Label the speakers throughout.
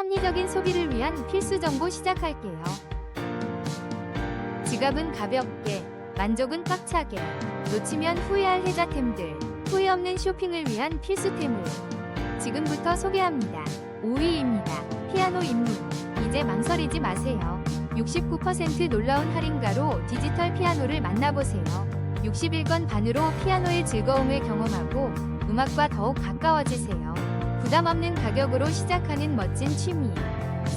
Speaker 1: 합리적인 소비를 위한 필수 정보 시작할게요. 지갑은 가볍게, 만족은 꽉차게, 놓치면 후회할 혜자템들, 후회 없는 쇼핑을 위한 필수템을 지금부터 소개합니다. 5위입니다. 피아노 입문. 이제 망설이지 마세요. 69% 놀라운 할인가로 디지털 피아노를 만나보세요. 61건 반으로 피아노의 즐거움을 경험하고 음악과 더욱 가까워지세요. 부담 없는 가격으로 시작하는 멋진 취미.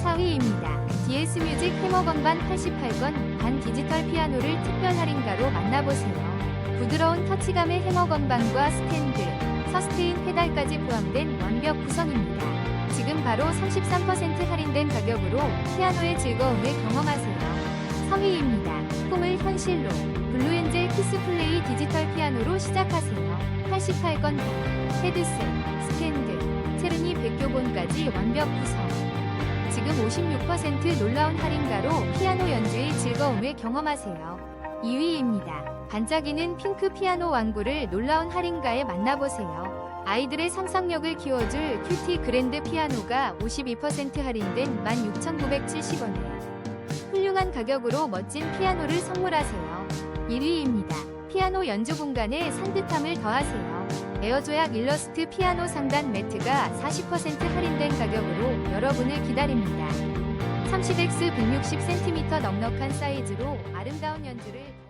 Speaker 1: 4위입니다. DS 뮤직 해머 건반 88건 반 디지털 피아노를 특별 할인가로 만나보세요. 부드러운 터치감의 해머 건반과 스탠드, 서스테인 페달까지 포함된 완벽 구성입니다. 지금 바로 33% 할인된 가격으로 피아노의 즐거움을 경험하세요. 3위입니다. 꿈을 현실로 블루엔젤 키스플레이 디지털 피아노로 시작하세요. 88건 반, 헤드셋, 스탠드, 체르니 백교본까지 완벽 구성. 지금 56% 놀라운 할인가로 피아노 연주의 즐거움을 경험하세요. 2위입니다. 반짝이는 핑크 피아노 왕구를 놀라운 할인가에 만나보세요. 아이들의 상상력을 키워줄 큐티 그랜드 피아노가 52% 할인된 16,970원에 훌륭한 가격으로 멋진 피아노를 선물하세요. 1위입니다. 피아노 연주 공간에 산뜻함을 더하세요. 에어조약 일러스트 피아노 상단 매트가 40% 할인된 가격으로 여러분을 기다립니다. 30x 160cm 넉넉한 사이즈로 아름다운 연주를